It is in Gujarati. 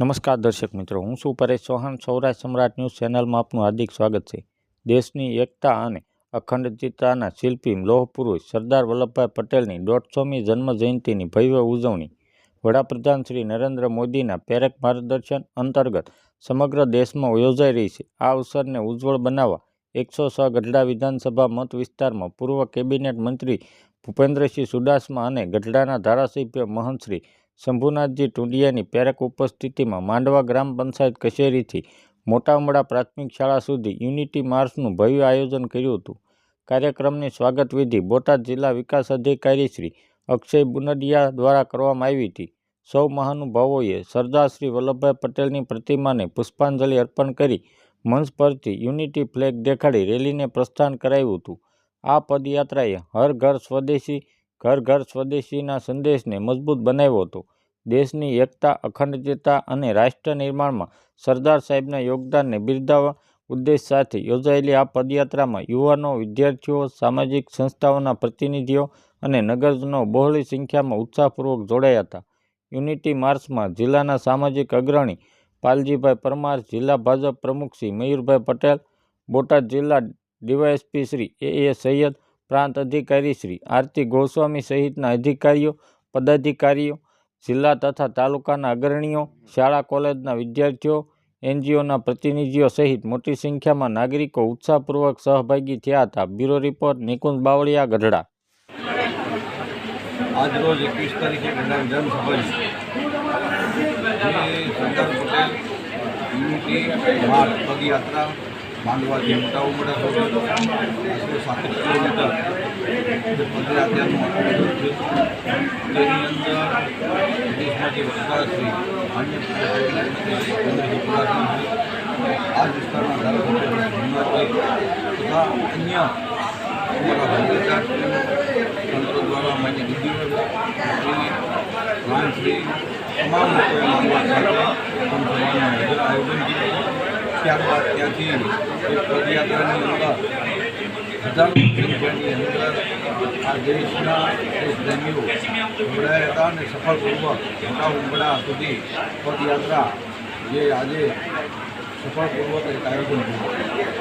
નમસ્કાર દર્શક મિત્રો, હું છું પરેશ ચૌહાણ. સૌરાષ્ટ્ર સમ્રાટ ન્યૂઝ ચેનલમાં આપનું હાર્દિક સ્વાગત છે. દેશની એકતા અને અખંડિતતાના શિલ્પી લોહ પુરુષ સરદાર વલ્લભભાઈ પટેલની દોઢસોમી જન્મ જયંતિની ભવ્ય ઉજવણી વડાપ્રધાન શ્રી નરેન્દ્ર મોદીના પ્રેરક માર્ગદર્શન અંતર્ગત સમગ્ર દેશમાં યોજાઈ રહી છે. આ અવસરને ઉજ્જવળ બનાવવા એકસો છ ગઢડા વિધાનસભા મત વિસ્તારમાં પૂર્વ કેબિનેટ મંત્રી ભૂપેન્દ્રસિંહ સુડાસમા અને ગઢડાના ધારાસભ્ય મહંત શ્રી શંભુનાથજી ટુંડિયાની પ્રેરક ઉપસ્થિતિમાં માંડવા ગ્રામ પંચાયત કચેરીથી મોટામડા પ્રાથમિક શાળા સુધી યુનિટી માર્ચનું ભવ્ય આયોજન કર્યું હતું. કાર્યક્રમની સ્વાગત વિધિ બોટાદ જિલ્લા વિકાસ અધિકારી શ્રી અક્ષય બુનડિયા દ્વારા કરવામાં આવી હતી. સૌ મહાનુભાવોએ સરદાર શ્રી વલ્લભભાઈ પટેલની પ્રતિમાને પુષ્પાંજલિ અર્પણ કરી મંચ પરથી યુનિટી ફ્લેગ દેખાડી રેલીને પ્રસ્થાન કરાવ્યું હતું. આ પદયાત્રાએ હર ઘર સ્વદેશી ઘર ઘર સ્વદેશીના સંદેશને મજબૂત બનાવ્યો હતો. દેશની એકતા અખંડિતતા અને રાષ્ટ્ર નિર્માણમાં સરદાર સાહેબના યોગદાનને બિરદાવવા ઉદ્દેશ સાથે યોજાયેલી આ પદયાત્રામાં યુવાનો, વિદ્યાર્થીઓ, સામાજિક સંસ્થાઓના પ્રતિનિધિઓ અને નગરજનો બહોળી સંખ્યામાં ઉત્સાહપૂર્વક જોડાયા હતા. યુનિટી માર્ચમાં જિલ્લાના સામાજિક અગ્રણી પાલજીભાઈ પરમાર, જિલ્લા ભાજપ પ્રમુખ શ્રી મયુરભાઈ પટેલ, બોટાદ જિલ્લા DYSP Shri A A Saiyed પ્રાંત અધિકારી શ્રી આરતી ગોસ્વામી સહિતના અધિકારીઓ, પદાધિકારીઓ, જિલ્લા તથા તાલુકાના અગ્રણીઓ, શાળા કોલેજના વિદ્યાર્થીઓ, એનજીઓના પ્રતિનિધિઓ સહિત મોટી સંખ્યામાં નાગરિકો ઉત્સાહપૂર્વક સહભાગી થયા હતા. Bureau report, Nikunj Bavaliya, Gadhada. આજ રોજ એકવીસ તારીખે ગઢડા વિધાનસભાની પટેલ પદયાત્રા માંડવાથી મોટા ઉમડા સુધી આશરે સાત કિલોમીટર તેની અંદર દેશમાંથી વક્તાશ્રી છે પ્રધાનમંત્રી આ ધારાસભ્ય તથા અન્ય અમારા દ્વારા માન્ય વિદ્યુત શ્રી તમામ લોકોએ આયોજન કર્યું ત્યારબાદ ત્યાંથી એક પદયાત્રાની અંદર હજારો અંદર આ દેશના દેશપ્રેમીઓ જોડાયા હતા અને સફળપૂર્વક મોટા ઉમડા સુધી પદયાત્રા જે આજે સફળપૂર્વક એક આયોજન થયું